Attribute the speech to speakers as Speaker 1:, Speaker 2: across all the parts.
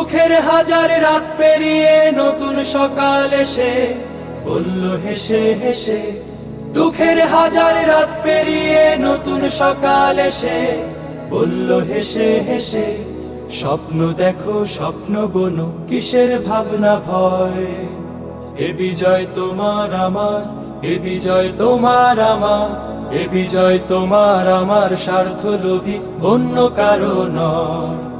Speaker 1: দুঃখের হাজার রাত পেরিয়ে নতুন সকাল এসে বলল, হেসে হেসে। দুঃখের হাজার রাত পেরিয়ে নতুন সকাল এসে বলল, হেসে হেসে। স্বপ্ন দেখো, স্বপ্ন বনো, কিসের ভাবনা ভয়? এ বিজয় তোমার আমার, এ বিজয় তোমার আমার, এ বিজয় তোমার আমার স্বার্থ লোভী অন্য নয়।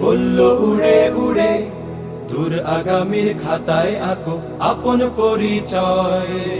Speaker 1: বলল উড়ে উড়ে দূর আগামীর খাতায় আঁকো আপন পরিচয়।